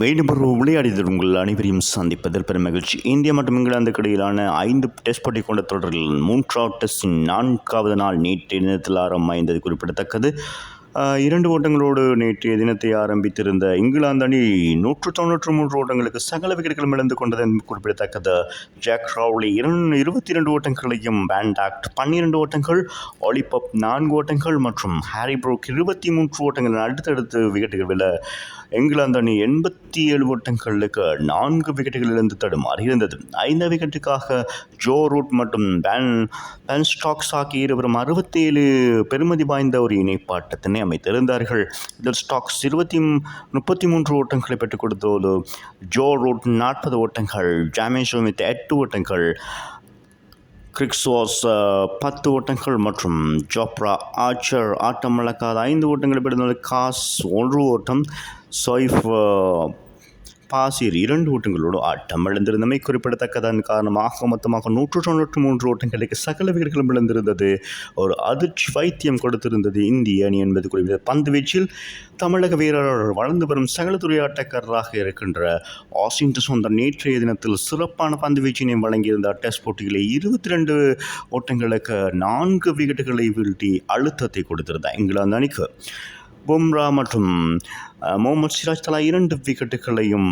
மீண்டும் ஒரு விளையாடியதில் உங்கள் அனைவரையும் சந்திப்பதில் பெரும் மகிழ்ச்சி. இந்தியா மற்றும் இங்கிலாந்துக்கு இடையிலான ஐந்து டெஸ்ட் போட்டி கொண்ட தொடரில் மூன்றாவது டெஸ்டின் நான்காவது நாள் நேற்றைய தினத்தில் ஆரம்பமாய்ந்தது குறிப்பிடத்தக்கது. இரண்டு ஓட்டங்களோடு நேற்றைய தினத்தை ஆரம்பித்திருந்த இங்கிலாந்து அணி நூற்று தொன்னூற்று மூன்று ஓட்டங்களுக்கு சகல விக்கெட்டுகளும் இழந்து கொண்டது என்பது குறிப்பிடத்தக்கது. ஜாக் ராவ்லி இரண்டு இருபத்தி இரண்டு ஓட்டங்களையும் பேண்டாக்ட் பன்னிரண்டு ஓட்டங்கள் ஒலிபப் நான்கு ஓட்டங்கள் மற்றும் ஹாரி ப்ரோக் இருபத்தி மூன்று ஓட்டங்கள் அடுத்தடுத்து விக்கெட்டுகள் விழ இங்கிலாந்து அணி எண்பத்தி ஏழு ஓட்டங்களுக்கு நான்கு விக்கெட்டுகள் இழந்து தடுமாறி இருந்தது ஐந்து விக்கெட்டுக்காக ஜோ ரூட் மற்றும் பேன் பேன் ஸ்டாக்ஸ் ஆகிய இருவரும் அறுபத்தேழு பெருமதி வாய்ந்த ஒரு இணைப்பாட்டத்தினை அமைத்திருந்தார்கள் இதில் ஸ்டாக்ஸ் இருபத்தி முப்பத்தி மூன்று ஓட்டங்களை பெற்றுக் கொடுத்ததோடு ஜோ ரூட் நாற்பது ஓட்டங்கள் ஜாமேஷ் சுமித் எட்டு ஓட்டங்கள் கிரிக்ஸோஸ் பத்து ஓட்டங்கள் மற்றும் ஜோப்ரா ஆச்சர் ஆட்டமிழக்காத ஐந்து ஓட்டங்களை பெறுவது காஸ் ஒன்று ஓட்டம் சொய்ஃப் பாசிர் இரண்டு ஓட்டங்களோடு ஆட்டம் இழந்திருந்தமை குறிப்பிடத்தக்கதன் காரணமாக மொத்தமாக நூற்று தொண்ணூற்று மூன்று ஓட்டங்களுக்கு சகல விக்கெட்டுகளும் இழந்திருந்தது. ஒரு அதிர்ச்சி வைத்தியம் கொடுத்திருந்தது இந்திய அணி என்பது குறிப்பிட்டது பந்து வீச்சில் தமிழக வீரர்கள் வளர்ந்து வரும் சகல துறையாட்டக்காரராக இருக்கின்ற ஆசின் சொந்த நேற்றைய தினத்தில் சிறப்பான பந்து வீச்சினை வழங்கியிருந்த டெஸ்ட் போட்டிகளை இருபத்தி ரெண்டு ஓட்டங்களுக்கு நான்கு விக்கெட்டுகளை வீழ்த்தி அழுத்தத்தை கொடுத்திருந்தார். இங்கிலாந்து அணிக்கு பும்ரா மற்றும் முகமது சிராஜ் தலா இரண்டு விக்கெட்டுகளையும்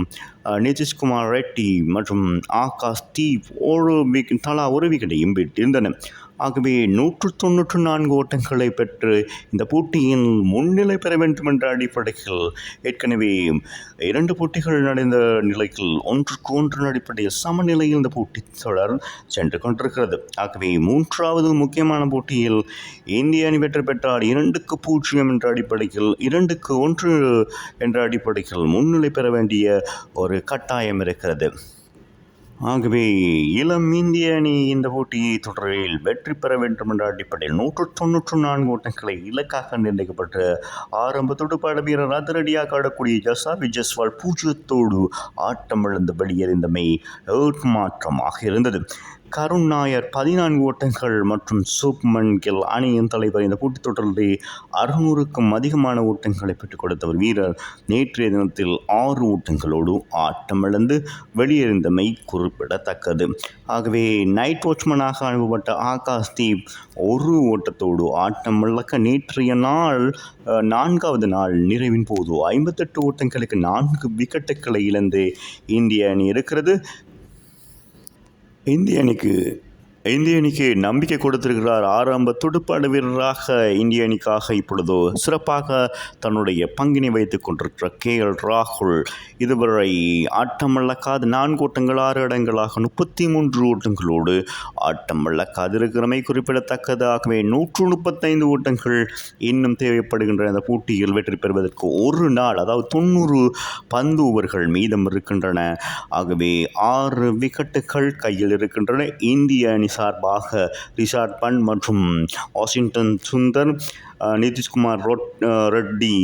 நிதிஷ்குமார் ரெட்டி மற்றும் ஆகாஷ் தீப் ஒரு விக்கெட் தலா ஒரு விக்கெட்டையும் பெற்றிருந்தன ஆகவே நூற்று தொண்ணூற்று நான்கு ஓட்டங்களை பெற்று இந்த போட்டியில் முன்னிலை பெற வேண்டும் என்ற அடிப்படையில் ஏற்கனவே இரண்டு போட்டிகள் நடந்த நிலையில் ஒன்றுக்கு ஒன்று அடிப்படையில் சமநிலையில் இந்த போட்டி தொடர் சென்று கொண்டிருக்கிறது. ஆகவே மூன்றாவது முக்கியமான போட்டியில் இந்திய அணி வெற்றி பெற்றால் இரண்டுக்கு பூஜ்ஜியம் என்ற அடிப்படையில் இரண்டுக்கு ஒன்று என்ற அடிப்படையில் முன்னிலை பெற வேண்டிய ஒரு கட்டாயம் இருக்கிறது. ஆகவே இளம் இந்திய அணி இந்த போட்டியை தொடரில் வெற்றி பெற வேண்டும் என்ற அடிப்படையில் நூற்று தொன்னூற்று நான்கு ஓட்டங்களை இலக்காக நிர்ணயிக்கப்பட்டு ஆரம்ப துடுப்பாட வீரர் அதிரடியாக ஆடக்கூடிய ஜசா ஜஸ்வால் பூஜ்ஜியத்தோடு ஆட்டமிழந்து வெளியேறிந்தமை ஏற்மாற்றமாக இருந்தது. கருண் நாயர் பதினான்கு ஓட்டங்கள் மற்றும் சூப்மன் கில் அணியின் தலைவர். இந்த போட்டித் தொடரில் அறுநூறுக்கும் அதிகமான ஓட்டங்களை பெற்றுக் கொடுத்தவர் வீரர். நேற்றைய தினத்தில் ஆறு ஓட்டங்களோடு ஆட்டமிழந்து வெளியேறிந்தமை குறிப்பிடத்தக்கது. ஆகவே நைட் வாட்ச்மேனாக அனுப்பப்பட்ட ஆகாஷ் தீப் ஒரு ஓட்டத்தோடு ஆட்டம் இழக்க நேற்றைய நாள் நான்காவது நாள் நிறைவின் போது ஐம்பத்தெட்டு ஓட்டங்களுக்கு நான்கு விக்கெட்டுகளை இழந்து இந்திய அணி இருக்கிறது. இந்திய அணிக்கு இந்திய அணிக்கு நம்பிக்கை கொடுத்திருக்கிறார் ஆரம்ப துடுப்பாடு வீரராக இந்திய அணிக்காக இப்பொழுது சிறப்பாக தன்னுடைய பங்கினை வைத்துக் கொண்டிருக்கிற கே எல் ராகுல். இதுவரை ஆட்டம் இழக்காத நான்கு ஓட்டங்கள் ஆறு இடங்களாக முப்பத்தி மூன்று ஓட்டங்களோடு ஆட்டம் இழக்காது இருக்கிறமை குறிப்பிடத்தக்கது ஆகவே நூற்று முப்பத்தைந்து ஓட்டங்கள் இன்னும் தேவைப்படுகின்ற அந்த போட்டியில் வெற்றி பெறுவதற்கு ஒரு நாள் அதாவது தொண்ணூறு பந்து ஓவர்கள் மீதம் இருக்கின்றன. ஆகவே ஆறு விக்கெட்டுகள் கையில் இருக்கின்றன. இந்திய அணி சார்பாக ரிஷாட் பண்ட் மற்றும் வாஷிங்டன் சுந்தர் அஹ், நிதிஷ்குமார் ரொட் அஹ், ரெட்டி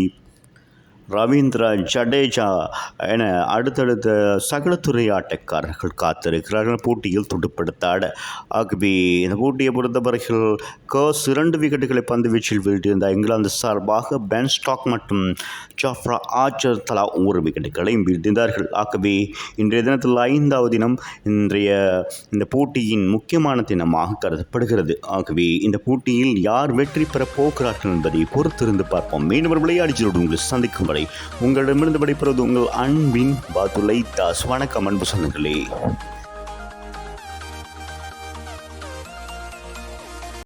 ரவீந்திர ஜடேஜா என அடுத்தடுத்த சகலத்துறை ஆட்டக்காரர்கள் காத்திருக்கிறார்கள். போட்டியில் துடுப்படுத்தாட. ஆகவே இந்த போட்டியை பொறுத்தவரையில் கர்ஸ் இரண்டு விக்கெட்டுகளை பந்து வீச்சில் வீழ்த்தியிருந்த இங்கிலாந்து சார்பாக பென் ஸ்டாக் மற்றும் ஜாஃப்ரா ஆச்சர் தலா ஒரு விக்கெட்டுகளையும் வீழ்த்தினார்கள் ஆகவே இன்றைய தினத்தில் ஐந்தாவது தினம் இன்றைய இந்த போட்டியின் முக்கியமான தினமாக கருதப்படுகிறது. ஆகவே இந்த போட்டியில் யார் வெற்றி பெறப் போகிறார்கள் என்பதை பொறுத்திருந்து பார்ப்போம். மீண்டும் விளையாடி விளையாடிச்சலோடு உங்களை சந்திக்கும் வரை உங்களிடமிருந்து படிப்பது உங்கள் அன்பின் பாதுலை தாஸ். வணக்கம் அன்பு சொந்தங்களே.